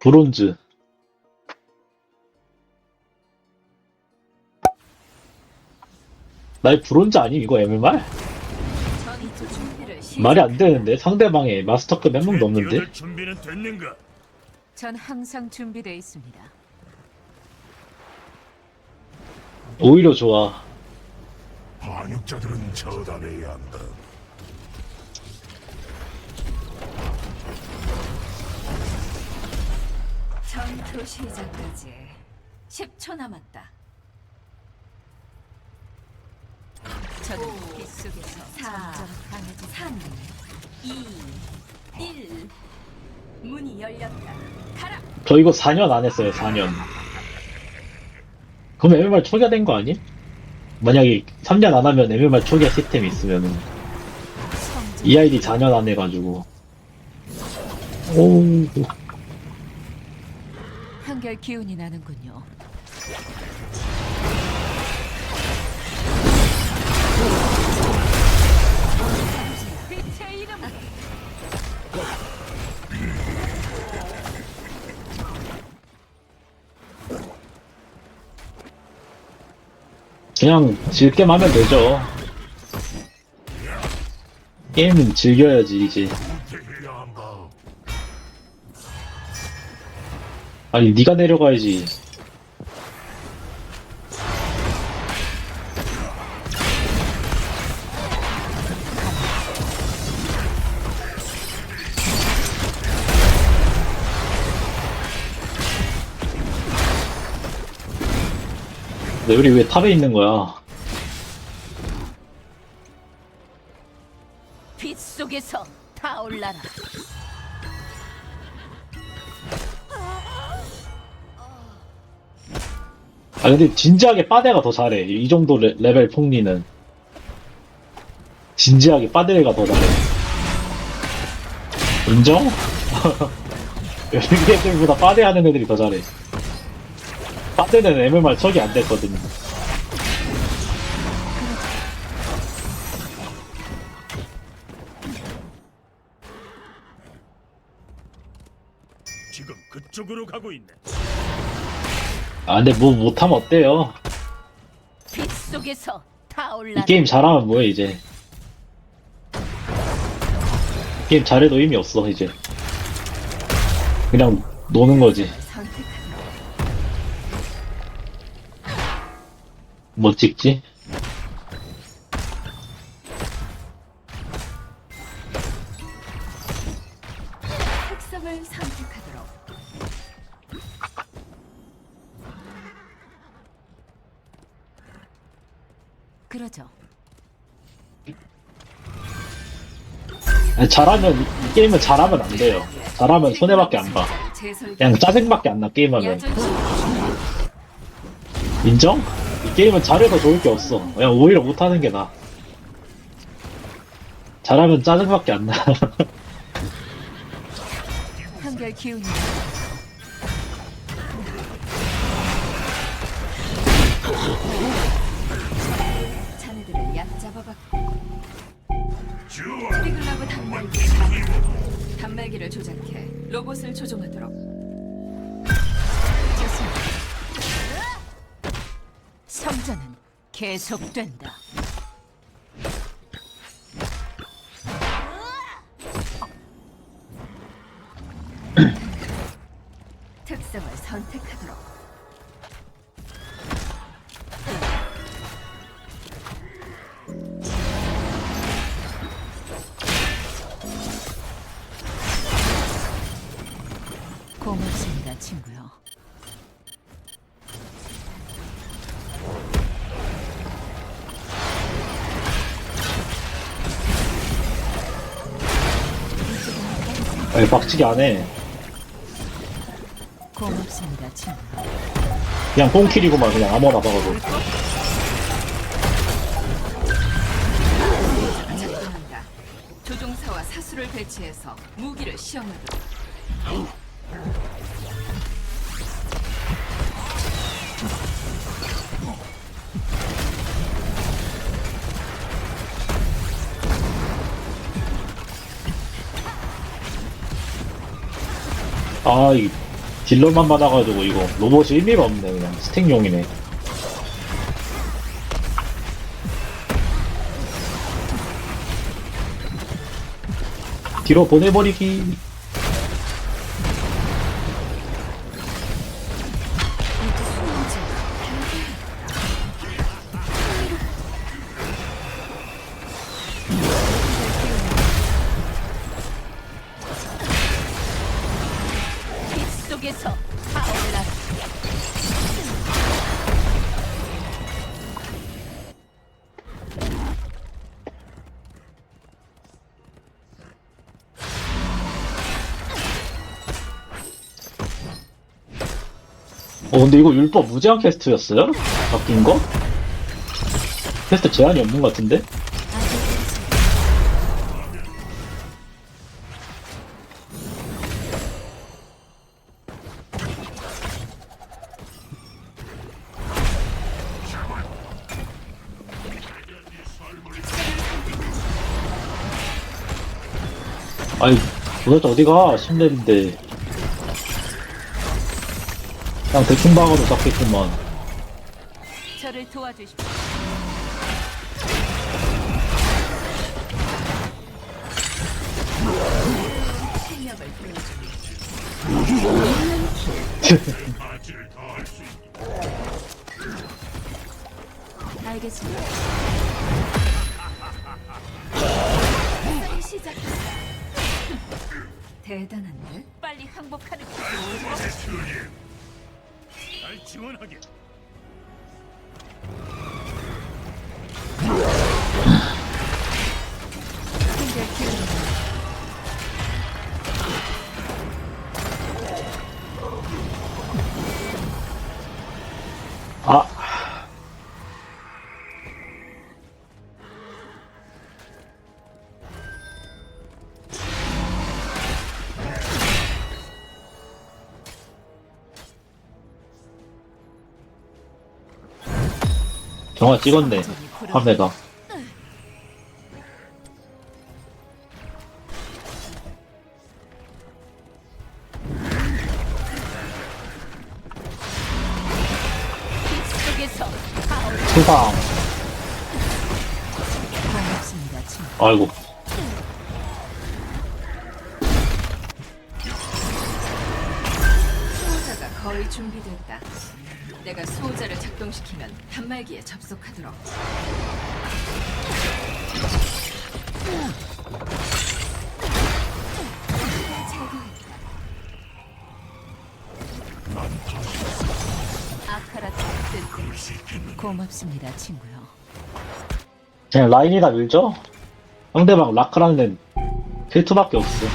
브론즈. 나이 브론즈 아님 이거 MMR? 말이 안 되는데 상대방에 마스터급 몇 명도 없는데 뛰어들 준비는 됐는가? 전 항상 준비되어 있습니다. 오히려 좋아. 반역자들은 처단해야 한다. 전투 시작까지 10초 남았다. 저는 빗속에서 4, 점점 강해지 3, 2, 1. 문이 열렸다. 가라. 저 이거 4년 안 했어요 4년. 그럼 MMR 초기화된 거 아니? 만약에 3년 안 하면 MMR 초기화 시스템이 있으면은 성적 EID 4년 안 해가지고 오 한결 기운이 나는군요. 그냥 즐겜 하면 되죠. 게임은 즐겨야지 이제. 아니 네가 내려가야지. 근데 우리 왜 탑에 있는 거야? 아 근데 진지하게 빠데가 더 잘해. 이 정도 레, 레벨 폭리는 진지하게 빠데가 더 잘해. 인정? 여기 애들보다 빠데 하는 애들이 더 잘해. 빠데는 MMR 척이 안 됐거든. 지금 그쪽으로 가고 있네. 아 근데 뭐 못하면 어때요? 빛 속에서 이. 게임 잘하면 뭐해 이제. 이 게임 잘해도 의미 없어 이제. 그냥 노는 거지. 뭐 찍지? 그러죠. 아니, 잘하면 이 게임은 잘하면 안 돼요. 잘하면 손해밖에 안 봐. 그냥 짜증밖에 안 나 게임하면 인정? 이 게임은 잘해서 좋을 게 없어. 그냥 오히려 못하는 게 나. 잘하면 짜증밖에 안 나. 한결 기운이 성전은 계속된다 아니, 빡치게 안 해. 고맙습니다, 친구. 그냥 뽕킬이고만 그냥 아무나 박아도. 작동한다. 조종사와 사수를 배치해서 무기를 시험하도록. 아, 이 딜러만 받아가지고 이거 로봇이 의미가 없네 그냥. 스택용이네. 뒤로 보내버리기 근데 이거 율법 무제한 캐스트였어요? 바뀐 거? 캐스트 제한이 없는 것 같은데? 아이 도대체 어디가 10렙인데 그냥 대충 박아도 잡겠구만 저를 도와주십시오. 알겠습니다. 대단한데? 빨리 항복하는 게 좋을 것 날 지원하게. 정화 찍었네 타올라. 세상 준비됐다. 내가 수호자를 작동시키면 단말기에 접속하도록. 뜻 고맙습니다, 친구요. 그냥 라인이나 밀죠? 상대방 라크라는 필투밖에 없어.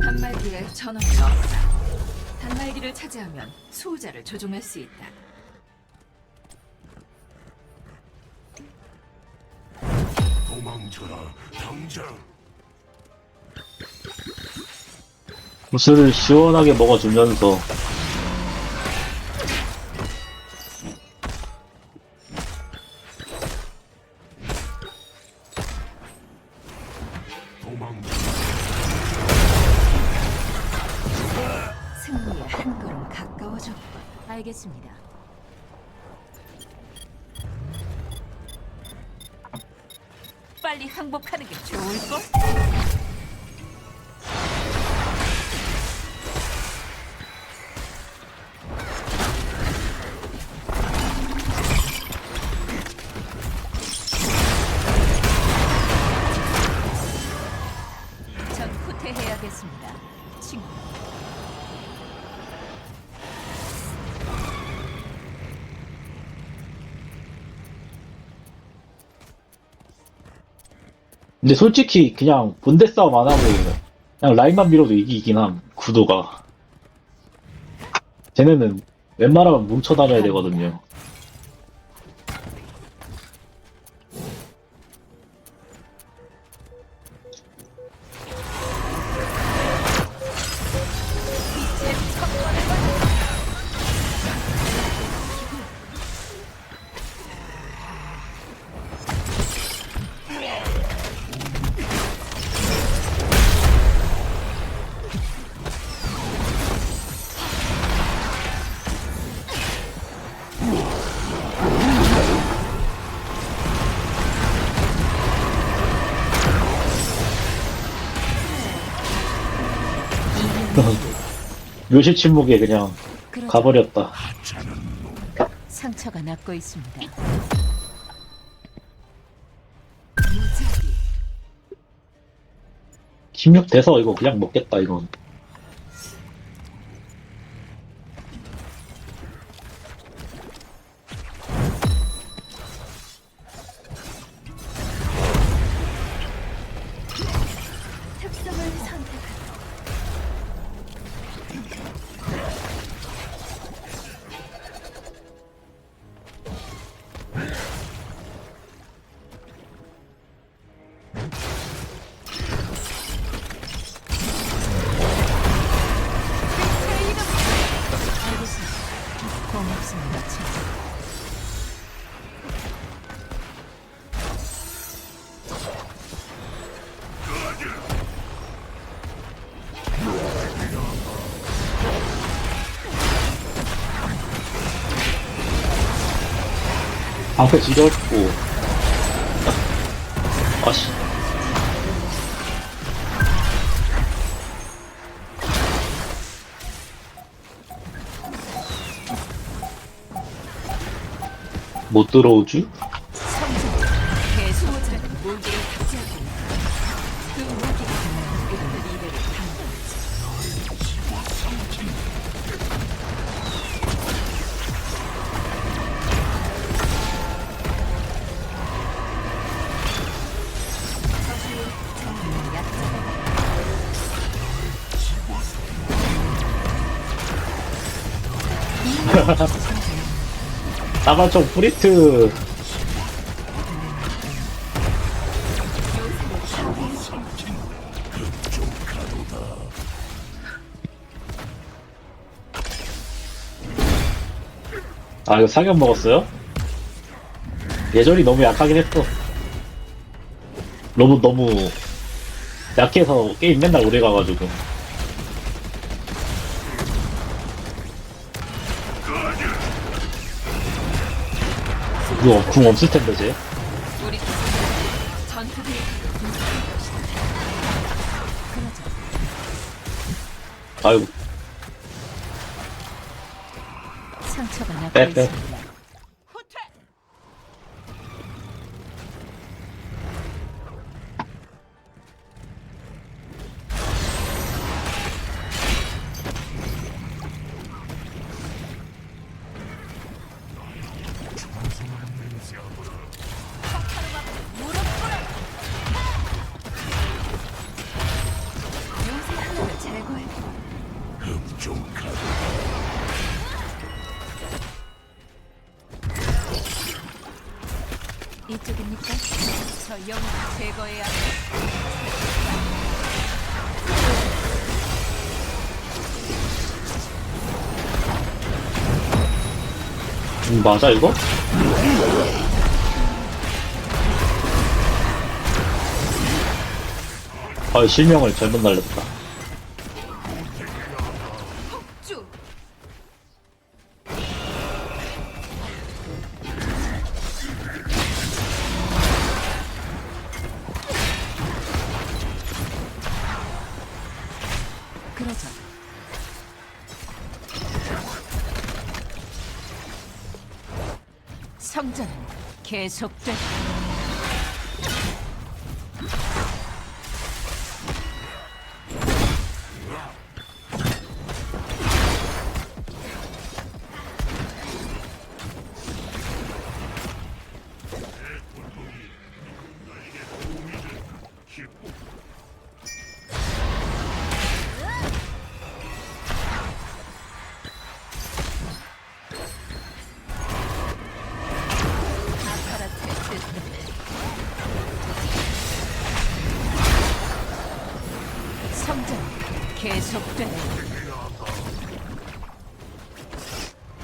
단말기에 전원이 없다. 단말기를 차지하면 수호자를 조종할 수 있다. 도망쳐라. 당장. 구슬을 시원하게 먹어주면서 후퇴해야겠습니다, 친구. 근데 솔직히 그냥 본대 싸움 안 하고 그냥 라인만 밀어도 이기긴 함 구도가. 쟤네는 웬만하면 뭉쳐 다녀야 되거든요 묘시 침묵에 그냥 그러자 가버렸다. 상처가 남고 있습니다. 16 돼서 이거 그냥 먹겠다, 이건. 방패 지렸고. 아씨. 못 들어오지? 나만총 프리트. 아, 이거 사격 먹었어요? 예절이 너무 약하긴 했어. 너무, 너무 약해서 게임 맨날 오래 가가지고. 이거 궁 없을 텐데, 쟤. 우리 전투를 아이고, 상처가 남고 빼, 빼. 있습니다. 음, 맞아, 이거? 아, 실명을 잘못 날렸다. 성전은 계속돼.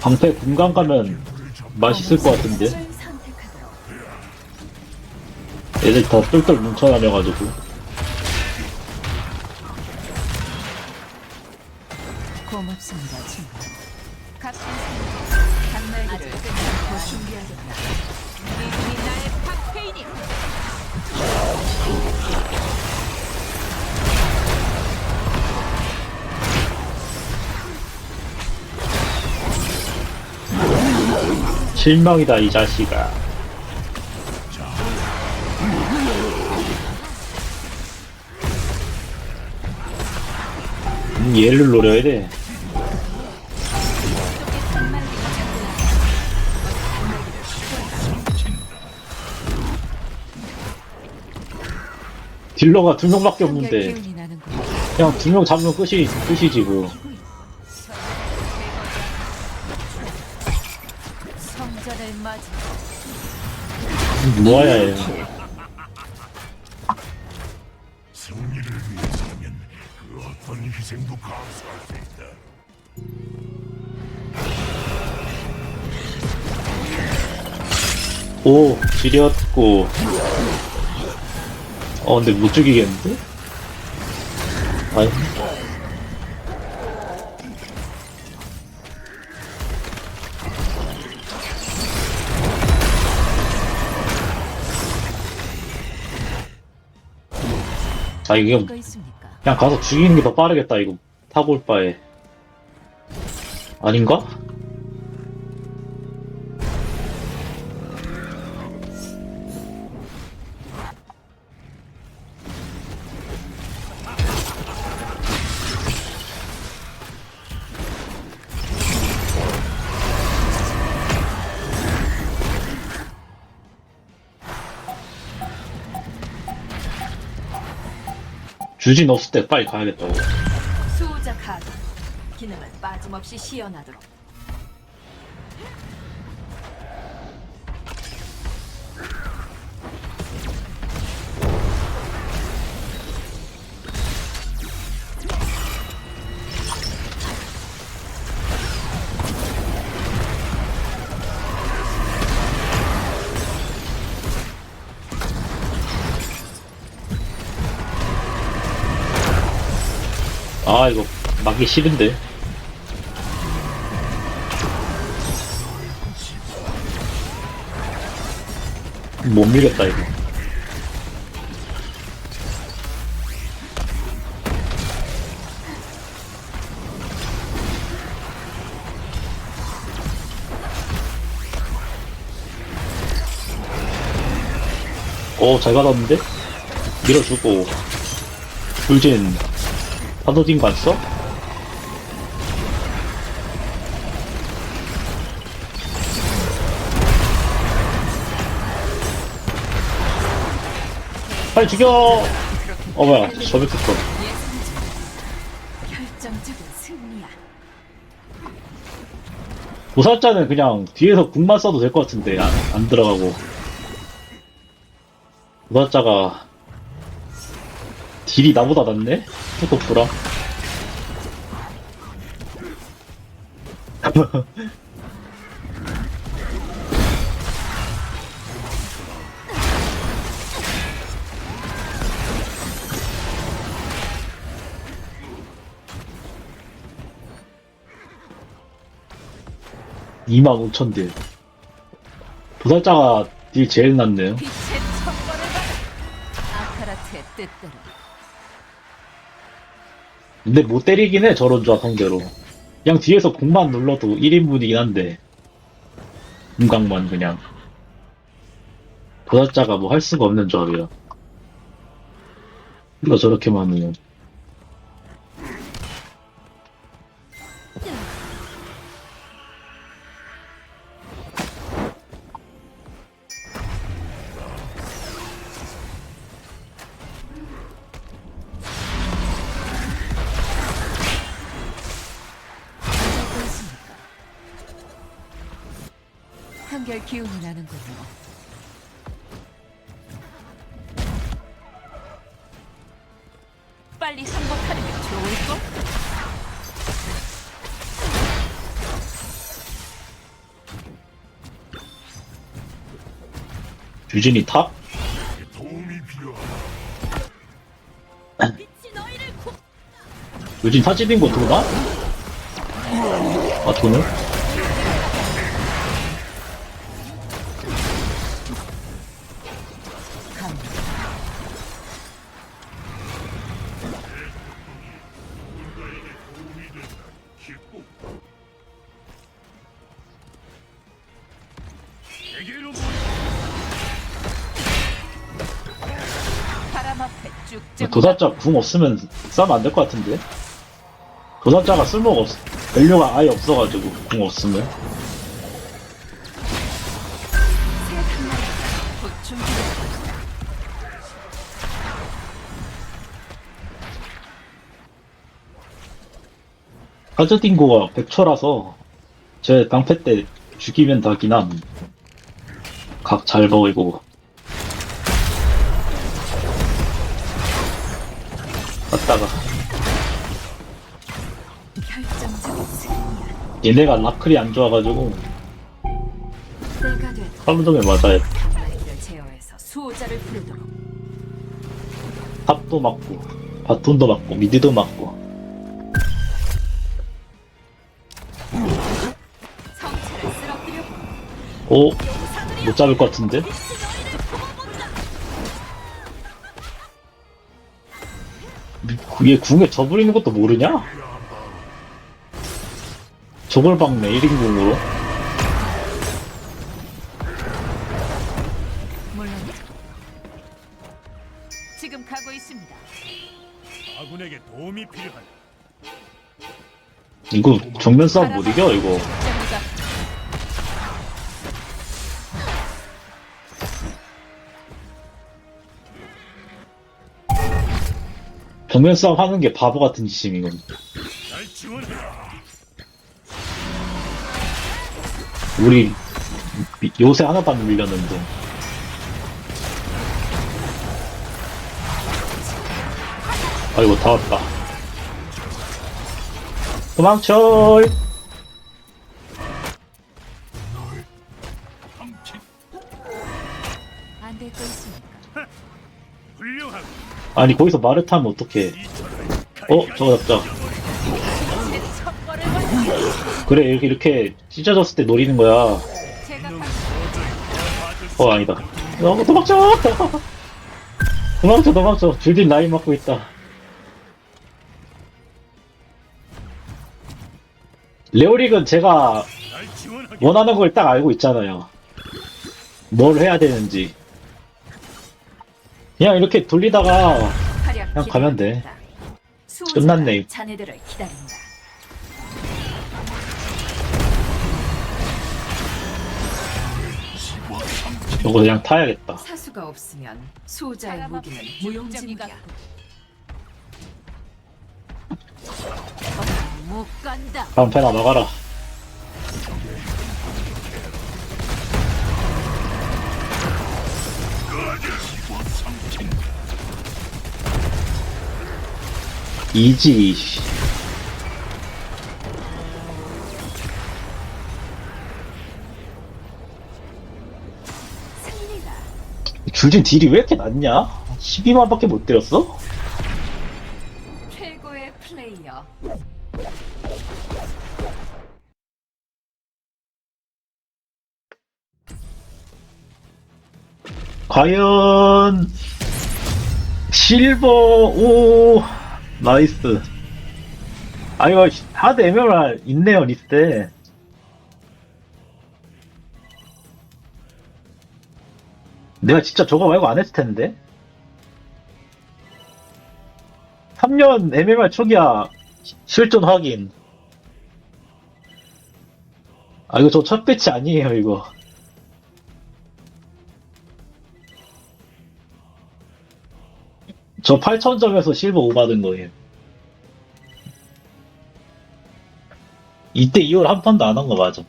방패 공간 가면 맛있을 것 같은데? 애들 다 똘똘 뭉쳐다녀가지고. 고맙습니다, 친구. 실명이다 이 자식아. 음, 얘를 노려야 돼. 딜러가 두 명밖에 없는데. 그냥 두 명 잡으면 끝이 끝이지 그 뭐야 얘 승리를 위해서라면 그 어떤 희생도 감수할 수 있다. 오, 지렸고. 어, 근데 못 죽이겠는데? 아니. 아, 있습니까? 그냥 가서 죽이는 게 더 빠르겠다, 이거. 타고 올 바에. 아닌가? 주진 없을 때 빨리 가야겠다고. 수호자 카드 기능을 빠짐없이 시연하도록 아 이거 막기 싫은데. 못 밀겠다 이거. 오잘 받았는데? 밀어주고. 불진 파도진 갔어? 빨리 죽여! 어 뭐야 저격했어 결정적인 승리야 보살자는 그냥 뒤에서 궁만 써도 될 것 같은데 안, 안 들어가고 보살자가 딜이 나보다 낫네? 스코프랑 (2만 5천 딜) 보살자가 딜 제일 낫네요. 아카라트의 뜻대로 근데 못 때리긴 해 저런 조합 상대로. 그냥 뒤에서 공만 눌러도 1인분이긴 한데. 금강만 그냥. 보살자가 뭐 할 수가 없는 조합이야 이거 저렇게 많으면 유진이 탑? 유진 사진인 거 도나? 아 도네? 도살자 궁 없으면 싸면 안 될 것 같은데? 도살자가 쓸모가 없, 밸류가 아예 없어가지고, 궁 없으면. 하즈딩고가 100초라서, 제 방패 때 죽이면 함. 각잘 보이고. 갔다가, 결정적인 승리야. 얘네가 라클이 안 좋아가지고, 때가 됐다. 칸마리를 제어해서 수호자를 부르도록. 탑도 맞고, 바톤도 맞고, 미드도 맞고. 성체를 쓰러뜨려 오, 못 잡을 것 같은데? 그게 궁에 저버리는 것도 모르냐? 저걸 박네, 1인궁으로. 물론 지금 가고 있습니다. 아군에게 도움이 필요하다. 이거 정면 싸움 못 이겨, 이거. 정면 싸움 하는 게 바보 같은 짓임, 이건. 날 지원하라. 우리 미- 요새 하나도 안 밀렸는데. 아이고, 다 왔다. 도망쳐! 아니, 거기서 말을 타면 어떡해. 어, 저거 잡자. 그래, 이렇게, 이렇게 찢어졌을 때 노리는 거야. 어, 아니다. 어, 도망쳐! 도망쳐, 도망쳐. 줄딘 라인 맞고 있다. 레오릭은 제가 원하는 걸 딱 알고 있잖아요. 뭘 해야 되는지. 그냥 이렇게 돌리다가 그냥 가면 돼. 끝났네. 자네들을 기다린다. 이거 그냥 타야겠다. 사수가 없으면 수호자의 무기는 무용지물이야. 어디 못 간다. 방패나 나가라. 이지. 승리다. 줄진 딜이 왜 이렇게 낮냐? 12만밖에 못 때렸어? 최고의 플레이어. 과연 실버 오 나이스. 아 이거 하드 에메랄 있네요 리스트에. 내가 진짜 저거 말고 안 했을 텐데. 3년 MMR 초기화 실존 확인. 아 이거 저 첫 배치 아니에요 이거 저 8,000점에서 실버 5 받은 거예요. 이때 2월 한 판도 안 한 거 맞아.